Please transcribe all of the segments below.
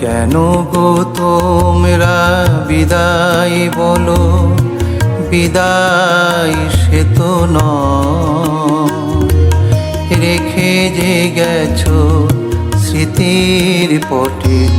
কেন গো তোমরা বিদায় বলো? বিদায় সে তো ন রেখে যে গেছো স্মৃতির পটির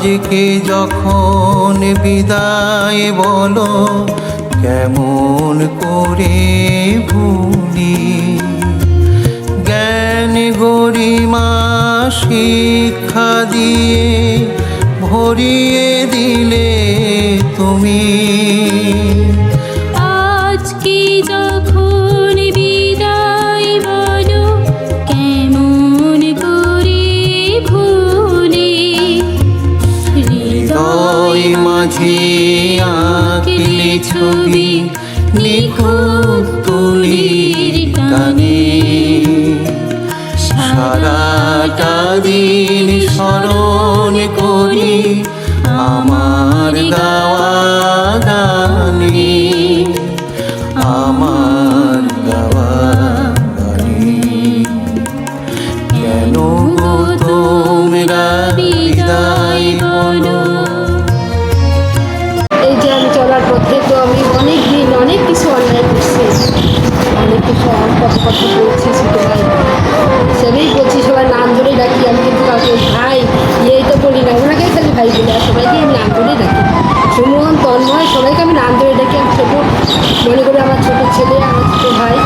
আজকে যখন বিদায় বলো কেমন করে ভুলি? জ্ঞান গরিমা শিক্ষা দিয়ে ভরিয়ে সারাদিন স্মরণ করি, আমার দাওয়া আমার দাওয়া কেন তোমরা বিদায় বলো এই তো আমি অনেক দিন অনেক কিছু অন্যায় অনেক কিছু অনেক কথা কথা হিসেবেই বলছি, সবাই নাম ধরেই ডাকি, আমি কিন্তু কাউকে ভাই, এই তো বলি না। ওনাকেই খালি ভাই বলি, আর সবাইকে আমি নাম ধরেই ডাকি। সুমন, তন্ময়, সবাইকে আমি নাম ধরে ডাকি। আমি ছোটো, মনে করি আমার ছোটো ছেলে আমার ছোটো ভাই।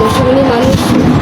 দশমণি মানুষ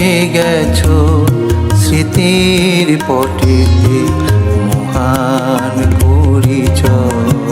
রেখে গেছ স্মৃতির পটিতে মহান পরিচয়।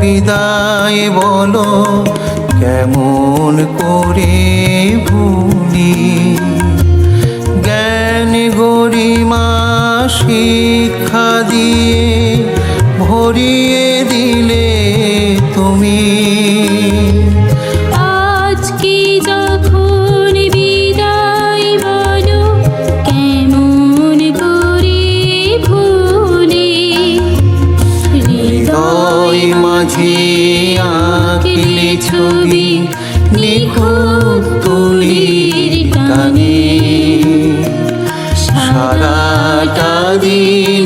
বিদায় বলো কেমন করে ভুলি? জ্ঞান গরিমা শিক্ষা দিয়ে ভরিয়ে দিলে তুমি আঁকলে ছবি নিখুঁত তুলির টানে সারাটা দিন